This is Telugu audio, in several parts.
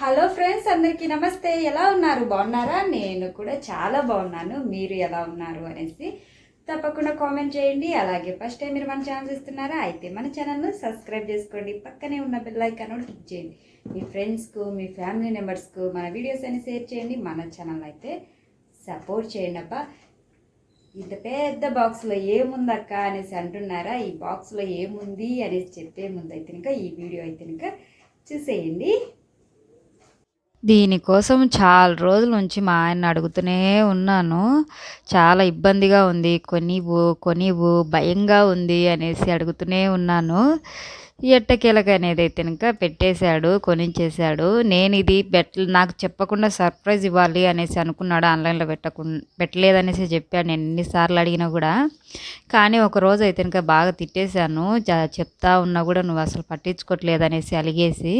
హలో ఫ్రెండ్స్ అందరికీ నమస్తే. ఎలా ఉన్నారు? బాగున్నారా? నేను కూడా చాలా బాగున్నాను. మీరు ఎలా ఉన్నారు అనేసి తప్పకుండా కామెంట్ చేయండి. అలాగే ఫస్ట్ టైం మీరు మన ఛానల్ ఇస్తున్నారా అయితే మన ఛానల్ను సబ్స్క్రైబ్ చేసుకోండి. పక్కనే ఉన్న బెల్ ఐకాన్ కూడా క్లిక్ చేయండి. మీ ఫ్రెండ్స్కు మీ ఫ్యామిలీ మెంబర్స్కు మన వీడియోస్ అన్ని షేర్ చేయండి. మన ఛానల్ అయితే సపోర్ట్ చేయండి అబ్బా. ఇంత పెద్ద బాక్స్లో ఏముందక్క అనేసి అంటున్నారా? ఈ బాక్స్లో ఏముంది అనేసి చెప్పే ముందు అయితే ఇంకా ఈ వీడియో అయితే ఇంకా చూసేయండి. దీనికోసం చాలా రోజుల నుంచి మా ఆయన్ని అడుగుతూనే ఉన్నాను. చాలా ఇబ్బందిగా ఉంది. కొనివు కొనివు భయంగా ఉంది అనేసి అడుగుతూనే ఉన్నాను. ఎట్టకేలక అనేది అయితే ఇంకా పెట్టేశాడు కొనించేశాడు నేను ఇది పెట్ట నాకు చెప్పకుండా సర్ప్రైజ్ ఇవ్వాలి అనేసి అనుకున్నాడు? ఆన్లైన్లో పెట్టకు పెట్టలేదనేసి చెప్పాడు. నేను ఎన్నిసార్లు అడిగినా కూడా. కానీ ఒక రోజు అయితే ఇంకా బాగా తిట్టేశాను. చెప్తా ఉన్నా కూడా నువ్వు అసలు పట్టించుకోవట్లేదు అనేసి అలిగేసి.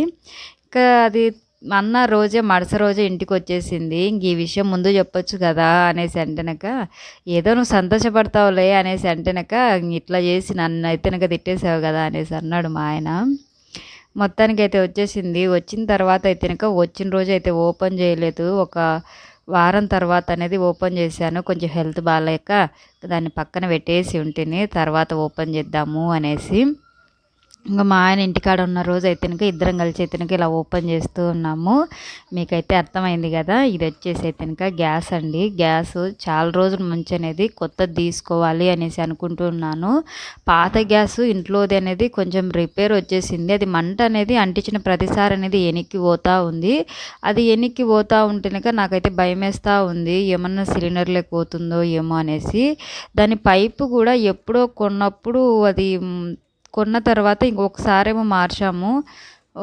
ఇంకా అది అన్న రోజే మరుస రోజే ఇంటికి వచ్చేసింది ఇంక ఈ విషయం ముందు చెప్పొచ్చు కదా అనేసి అంటేనక ఏదో నువ్వు సంతోషపడతావులే అనేసి అంటేనక ఇట్లా చేసి నన్ను అయితేనక తిట్టేసావు కదా అనేసి అన్నాడు మా ఆయన. మొత్తానికి అయితే వచ్చేసింది. వచ్చిన తర్వాత అయితేనక వచ్చిన రోజు అయితే ఓపెన్ చేయలేదు. ఒక వారం తర్వాత అనేది ఓపెన్ చేశాను. కొంచెం హెల్త్ బాగాలేక దాన్ని పక్కన పెట్టేసి ఉంటేనే తర్వాత ఓపెన్ చేద్దాము అనేసి. ఇంకా మా ఆయన ఇంటికాడ ఉన్న రోజు అయితే కనుక ఇద్దరం కలిసి అయితే కనుక ఇలా ఓపెన్ చేస్తూ ఉన్నాము. మీకైతే అర్థమైంది కదా ఇది వచ్చేసి అయితే కనుక గ్యాస్ అండి. గ్యాస్ చాలా రోజుల ముంచి అనేది కొత్తది తీసుకోవాలి అనేసి అనుకుంటున్నాను పాత గ్యాస్ ఇంట్లోది అనేది కొంచెం రిపేర్ వచ్చేసింది. అది మంట అనేది అంటించిన ప్రతిసారి అనేది ఎనిక్కి పోతూ ఉంది. అది ఎనిక్కి ఉంటే ఉంటేనక నాకైతే భయం వేస్తూ ఉంది. ఏమన్నా సిలిండర్ పోతుందో ఏమో అనేసి. దాని పైపు కూడా ఎప్పుడో కొన్నప్పుడు అది కొన్న తర్వాత ఇంకొకసారేమో మార్చాము.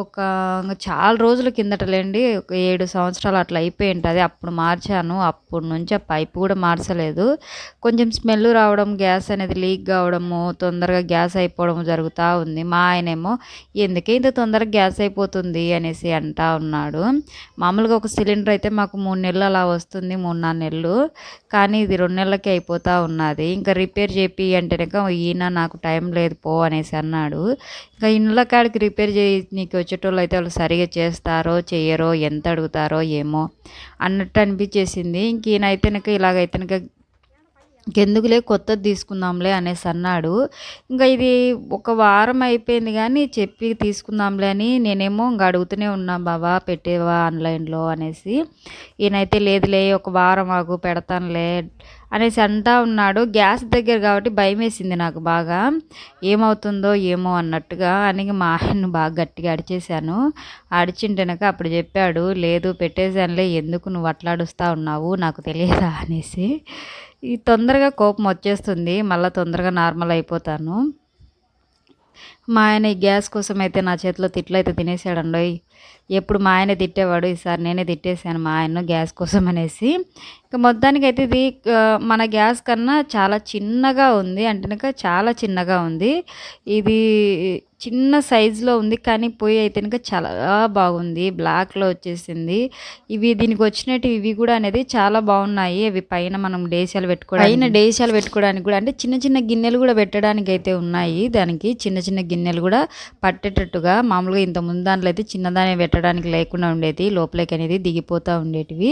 ఒక చాలా రోజుల కిందటలేండి. ఒక ఏడు సంవత్సరాలు అట్లా అయిపోయి ఉంటుంది అప్పుడు మార్చాను. అప్పటి నుంచి ఆ పైపు కూడా మార్చలేదు. కొంచెం స్మెల్ రావడం గ్యాస్ అనేది లీక్ కావడము తొందరగా గ్యాస్ అయిపోవడం జరుగుతూ ఉంది. మా ఆయనేమో ఎందుకే ఇంత తొందరగా గ్యాస్ అయిపోతుంది? అనేసి అంటా ఉన్నాడు. మామూలుగా ఒక సిలిండర్ అయితే మాకు మూడు నెలలు అలా వస్తుంది మూడు నాలుగు నెలలు. కానీ ఇది రెండు నెలలకే అయిపోతూ ఉన్నది. ఇంకా రిపేర్ చేపి అంటేనే ఈయన నాకు టైం లేదు పో అనేసి అన్నాడు. ఇంకా ఇండ్ల కాడికి రిపేర్ చేయి నీకు వచ్చేటోళ్ళు అయితే వాళ్ళు సరిగా చేస్తారో చేయరో ఎంత అడుగుతారో ఏమో అన్నట్టు అనిపించేసింది. ఇంక ఈయనైతేనక ఇలాగైతేనక ఇంకెందుకులే కొత్తది తీసుకుందాంలే అనేసి అన్నాడు. ఇంకా ఇది ఒక వారం అయిపోయింది కానీ చెప్పి తీసుకుందాంలే అని నేనేమో ఇంకా అడుగుతూనే ఉన్నా బాబా పెట్టేవా ఆన్లైన్లో? అనేసి. ఈయనైతే లేదులే ఒక వారం ఆగు పెడతానులే అనేసి అంటా ఉన్నాడు. గ్యాస్ దగ్గర కాబట్టి భయం వేసింది నాకు బాగా. ఏమవుతుందో ఏమో అన్నట్టుగా అని మా ఆయన్ను బాగా గట్టిగా అడిచేశాను అడిచింటేనక అప్పుడు చెప్పాడు లేదు పెట్టేశానులే ఎందుకు నువ్వు అట్లా అడుస్తూ ఉన్నావు? నాకు తెలియదా? అనేసి. ఈ తొందరగా కోపం వచ్చేస్తుంది మళ్ళీ తొందరగా నార్మల్ అయిపోతాను. మా ఆయన ఈ గ్యాస్ కోసం అయితే నా చేతిలో తిట్లు అయితే తినేసాడండి ఎప్పుడు మా ఆయన తిట్టేవాడు ఈసారి నేనే తిట్టేసాను మా ఆయన్ను గ్యాస్ కోసం అనేసి. ఇంకా మొత్తానికైతే ఇది మన గ్యాస్ కన్నా చాలా చిన్నగా ఉంది అంటే చాలా చిన్నగా ఉంది. ఇది చిన్న సైజులో ఉంది కానీ పొయ్యి అయితే కనుక చాలా బాగుంది బ్లాక్లో వచ్చేసింది. ఇవి దీనికి వచ్చినట్టు ఇవి కూడా అనేది చాలా బాగున్నాయి అవి పైన మనం డేసాలు పెట్టుకోవడానికి. పైన డేసాలు పెట్టుకోవడానికి కూడా అంటే చిన్న చిన్న గిన్నెలు కూడా పెట్టడానికి అయితే ఉన్నాయి దానికి చిన్న చిన్న గిన్నెలు కూడా పట్టేటట్టుగా. మామూలుగా ఇంత ముందు దాంట్లో అయితే చిన్నదాని పెట్టడానికి లేకుండా ఉండేది లోపలికి అనేది దిగిపోతూ ఉండేటివి.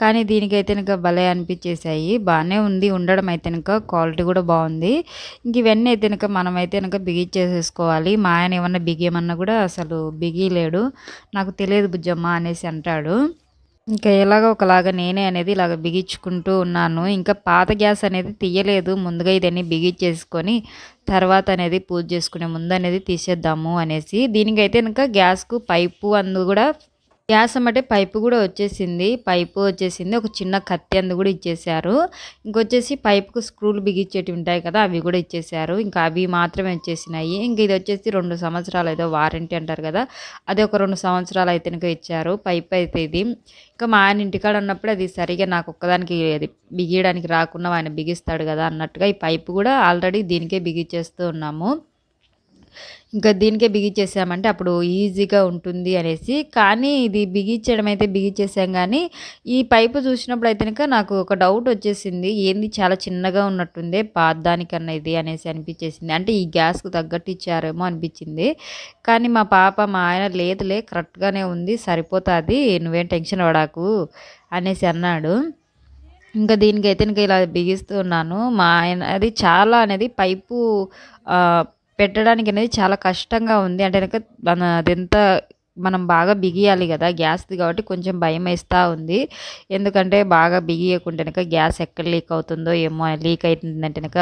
కానీ దీనికైతే కనుక భలే అనిపించేసాయి బాగానే ఉంది ఉండడం అయితే కనుక క్వాలిటీ కూడా బాగుంది. ఇంక ఇవన్నీ అయితే కనుక మనం అయితే కనుక బిగిచ్చేసేసుకోవాలి మా ఆయన ఏమన్నా బిగియమన్నా కూడా అసలు బిగియలేడు నాకు తెలియదు బుజ్జమ్మ అనేసి అంటాడు. ఇంకా ఇలాగ ఒకలాగా నేనే అనేది ఇలాగ బిగించుకుంటూ ఉన్నాను. ఇంకా పాత గ్యాస్ అనేది తీయలేదు. ముందుగా ఇదన్నీ బిగించేసుకొని తర్వాత అనేది పూజ చేసుకునే ముందు అనేది తీసేద్దాము అనేసి. దీనికైతే ఇంకా గ్యాస్కు పైపు అందు కూడా గ్యాస్ అమ్మటే పైపు కూడా వచ్చేసింది. పైపు వచ్చేసింది. ఒక చిన్న కత్తి అందు కూడా ఇచ్చేసారు ఇంకొచ్చేసి పైపుకు స్క్రూలు బిగించేటివి ఉంటాయి కదా అవి కూడా ఇచ్చేసారు ఇంకా అవి మాత్రమే వచ్చేసినాయి. ఇంక ఇది వచ్చేసి రెండు సంవత్సరాలు ఏదో వారంటీ అంటారు కదా అది ఒక రెండు సంవత్సరాలు అయితే ఇంకా ఇచ్చారు. పైప్ అయితే ఇది. ఇంకా మా ఆయన ఇంటికాడ ఉన్నప్పుడు అది సరిగా నాకు ఒక్కదానికి అది బిగియడానికి రాకుండా ఆయన బిగిస్తాడు కదా అన్నట్టుగా ఈ పైపు కూడా ఆల్రెడీ దీనికే బిగిచ్చేస్తూ ఉన్నాము. ఇంకా దీనికే బిగించేసామంటే అప్పుడు ఈజీగా ఉంటుంది అనేసి. కానీ ఇది బిగించడం అయితే బిగించేసాం కానీ ఈ పైపు చూసినప్పుడు అయితే కనుక నాకు ఒక డౌట్ వచ్చేసింది. ఏంది చాలా చిన్నగా ఉన్నట్టుందే పాదానికన్నా ఇది అనేసి అనిపించేసింది. అంటే ఈ గ్యాస్కు తగ్గట్టు ఇచ్చారేమో అనిపించింది. కానీ మా పాప మా ఆయన లేదులే కరెక్ట్గానే ఉంది సరిపోతుంది నువ్వేం టెన్షన్ పడాకు అనేసి అన్నాడు. ఇంకా దీనికైతే ఇంకా ఇలా బిగిస్తున్నాను మా ఆయన అది చాలా అనేది పైపు పెట్టడానికి అనేది చాలా కష్టంగా ఉంది. అంటే కనుక మన అదెంత మనం బాగా బిగియాలి కదా గ్యాస్ది కాబట్టి కొంచెం భయం వేస్తూ ఉంది. ఎందుకంటే బాగా బిగియకుంటే కనుక గ్యాస్ ఎక్కడ లీక్ అవుతుందో ఏమో లీక్ అవుతుందంటే కనుక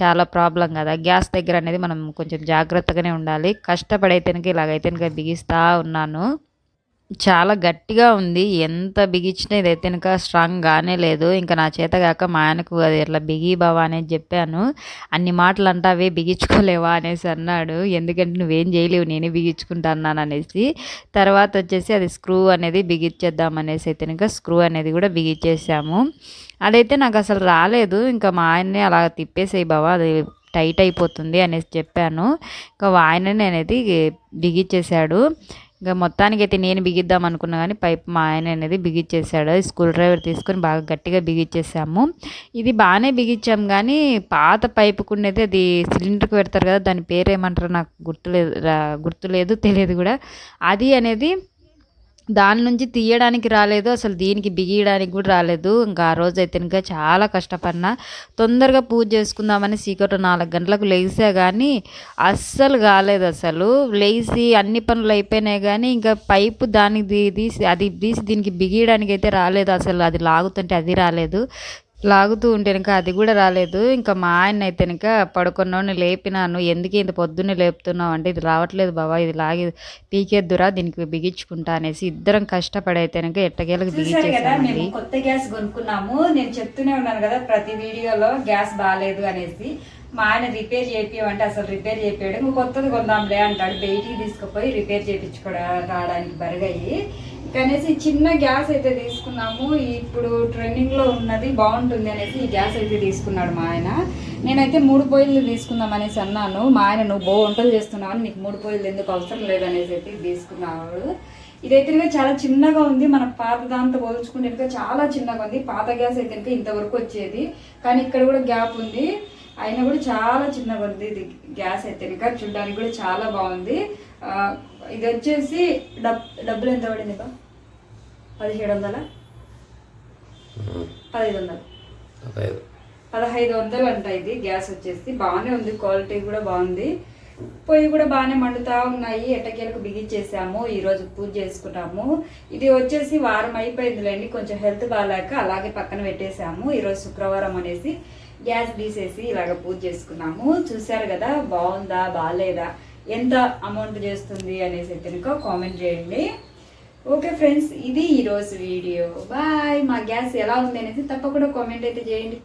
చాలా ప్రాబ్లం కదా. గ్యాస్ దగ్గర అనేది మనం కొంచెం జాగ్రత్తగానే ఉండాలి. కష్టపడైతే కనుక ఇలాగైతే కనుక బిగిస్తూ ఉన్నాను. చాలా గట్టిగా ఉంది. ఎంత బిగించినా ఇదైతే ఇంకా స్ట్రాంగ్ గానే లేదు. ఇంకా నా చేత కాక మా ఆయనకు అది ఇట్లా బిగి బావా అనేది చెప్పాను. అన్ని మాటలు అంటావే బిగించుకోలేవా అనేసి అన్నాడు. ఎందుకంటే నువ్వేం చేయలేవు నేనే బిగించుకుంటా అన్నాను అనేసి. తర్వాత వచ్చేసి అది స్క్రూ అనేది బిగించేద్దాం అనేసి అయితే ఇంకా స్క్రూ అనేది కూడా బిగించేసాము అదైతే నాకు అసలు రాలేదు. ఇంకా మా ఆయన్ని అలా తిప్పేసేయి బావా అది టైట్ అయిపోతుంది అనేసి చెప్పాను. ఇంకా ఆయననే అనేది బిగించేశాడు ఇంకా మొత్తానికి అయితే నేను బిగిద్దాం అనుకున్నా కానీ పైప్ మా ఆయన అనేది బిగిచ్చేసాడు. స్కూల్ డ్రైవర్ తీసుకొని బాగా గట్టిగా బిగిచ్చేసాము. ఇది బాగానే బిగించాం కానీ పాత పైపుకున్నది అది సిలిండర్కి పెడతారు కదా దాని పేరు ఏమంటారో నాకు గుర్తులేదు గుర్తులేదు తెలియదు కూడా. అది అనేది దాని నుంచి తీయడానికి రాలేదు అసలు దీనికి బిగియడానికి కూడా రాలేదు. ఇంకా ఆ రోజు అయితే ఇంకా చాలా కష్టపడినా. తొందరగా పూజ చేసుకుందామని సీకట నాలుగు గంటలకు లేసా కానీ అస్సలు కాలేదు అసలు. లేచి అన్ని పనులు అయిపోయినాయి కానీ ఇంకా పైపు దానికి తీసి అది తీసి దీనికి బిగియడానికి అయితే రాలేదు అసలు. అది లాగుతుంటే అది రాలేదు. లాగుతూ ఉంటే ఇంకా అది కూడా రాలేదు. ఇంకా మా ఆయన అయితే ఇంకా పడుకున్నోని లేపినాను. ఎందుకు ఇంత పొద్దున్నే లేపుతున్నావు అంటే ఇది రావట్లేదు బాబా ఇది లాగి పీకేద్దురా దీనికి బిగించుకుంటా అనేసి ఇద్దరం కష్టపడి అయితే కనుక ఎట్టకేలకు బిగించేసామండి. కొత్త గ్యాస్ కొనుక్కున్నాము. నేను చెప్తూనే ఉన్నాను కదా ప్రతి వీడియోలో గ్యాస్ బాగాలేదు అనేసి. మా ఆయన రిపేర్ చేపియమంటే అసలు రిపేర్ చేపియడం. ఇంకో కొత్తది కొందాంలే అంటాడు. బయటికి తీసుకుపోయి రిపేర్ చేయించుకోవడా రావడానికి బరుగయ్యి. కనేసి చిన్న గ్యాస్ అయితే తీసుకున్నాము. ఇప్పుడు ట్రెండింగ్లో ఉన్నది బాగుంటుంది అనేసి ఈ గ్యాస్ అయితే తీసుకున్నాడు మా ఆయన. నేనైతే మూడు పొయ్యిలు తీసుకుందాం అనేసి అన్నాను. మా ఆయన నువ్వు బో వంటలు చేస్తున్నావు నీకు మూడు పొయ్యిలు ఎందుకు అవసరం లేదనేసి అయితే తీసుకున్నాడు. ఇదైతే చాలా చిన్నగా ఉంది. మన పాత దాంతో పోల్చుకుంటే చాలా చిన్నగా ఉంది. పాత గ్యాస్ అయితే ఇంకా ఇంతవరకు వచ్చేది. కానీ ఇక్కడ కూడా గ్యాప్ ఉంది. అయినా కూడా చాలా చిన్నగా ఉంది. ఇది గ్యాస్ అయితే ఇంకా చూడడానికి కూడా చాలా బాగుంది. ఇది వచ్చేసి డబ్ డబ్బులు ఎంత పడింది బా? పదిహేడు వందల? పదిహేడు వందలు. పదహైదు. వందలు అంట ఇది గ్యాస్ వచ్చేసి. బాగానే ఉంది క్వాలిటీ కూడా బాగుంది. పొయ్యి కూడా బాగానే మండుతా ఉన్నాయి. ఎట్టకేలకు బిగించేసాము. ఈ రోజు పూజ చేసుకున్నాము. ఇది వచ్చేసి వారం అయిపోయిందిలేండి. కొంచెం హెల్త్ బాగాలేక అలాగే పక్కన పెట్టేసాము. ఈరోజు శుక్రవారం అనేసి. గ్యాస్ తీసేసి ఇలాగ పూజ చేసుకున్నాము. చూసారు కదా బాగుందా బాగాలేదా ఎంత అమౌంట్ చేస్తుంది అనేసి అయితే కనుక కామెంట్ చేయండి. ఓకే ఫ్రెండ్స్ ఇది ఈరోజు వీడియో. బాయ్ మా గ్యాస్ ఎలా ఉంది అనేసి తప్పకుండా కామెంట్ అయితే చేయండి.